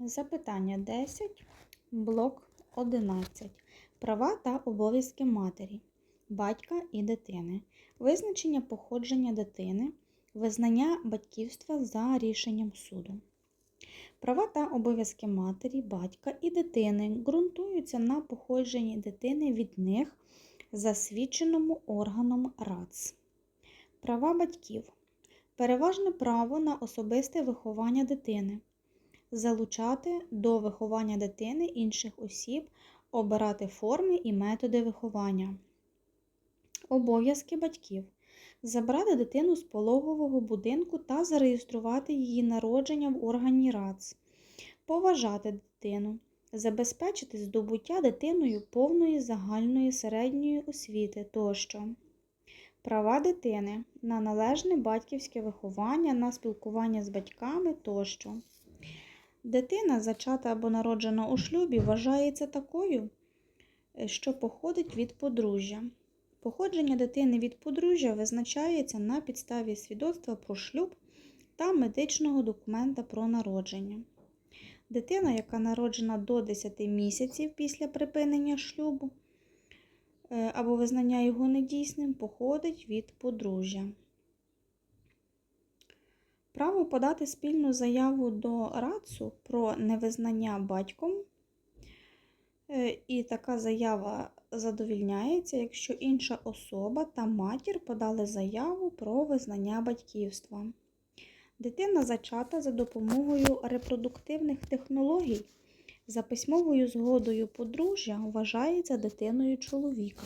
Запитання 10, блок 11. Права та обов'язки матері, батька і дитини. Визначення походження дитини, визнання батьківства за рішенням суду. Права та обов'язки матері, батька і дитини ґрунтуються на походженні дитини від них, засвідченому органом РАЦ. Права батьків. Переважне право на особисте виховання дитини залучати до виховання дитини інших осіб, обирати форми і методи виховання. Обов'язки батьків забрати дитину з пологового будинку та зареєструвати її народження в органі РАЦ, поважати дитину, забезпечити здобуття дитиною повної загальної середньої освіти тощо. Права дитини на належне батьківське виховання, на спілкування з батьками тощо. Дитина, зачата або народжена у шлюбі, вважається такою, е, що походить від подружжя. Походження дитини від подружжя визначається на підставі свідоцтва про шлюб та медичного документа про народження. Дитина, яка народжена до 10 місяців після припинення шлюбу е, або визнання його недійсним, походить від подружжя. Право подати спільну заяву до РАЦУ про невизнання батьком, е, і така заява задовільняється, якщо інша особа та матір подали заяву про визнання батьківства. Дитина зачата за допомогою репродуктивних технологій, за письмовою згодою подружжя вважається дитиною чоловіка.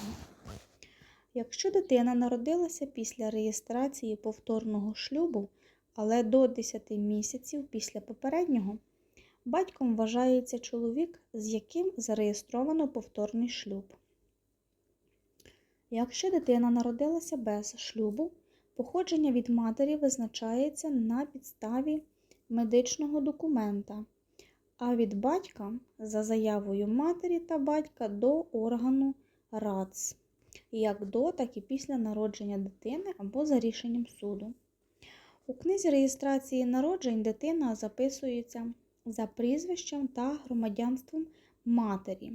Якщо дитина народилася після реєстрації повторного шлюбу, але до 10 місяців після попереднього батьком вважається чоловік, з яким зареєстровано повторний шлюб. Якщо дитина народилася без шлюбу, походження від матері визначається на підставі медичного документа, а від батька за заявою матері та батька до органу РАЦ, як до, так і після народження дитини або за рішенням суду. У книзі реєстрації народжень дитина записується за прізвищем та громадянством матері,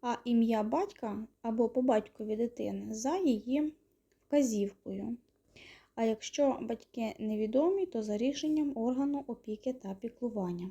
а ім'я батька або по батькові дитини за її вказівкою. А якщо батьки невідомі, то за рішенням органу опіки та піклування.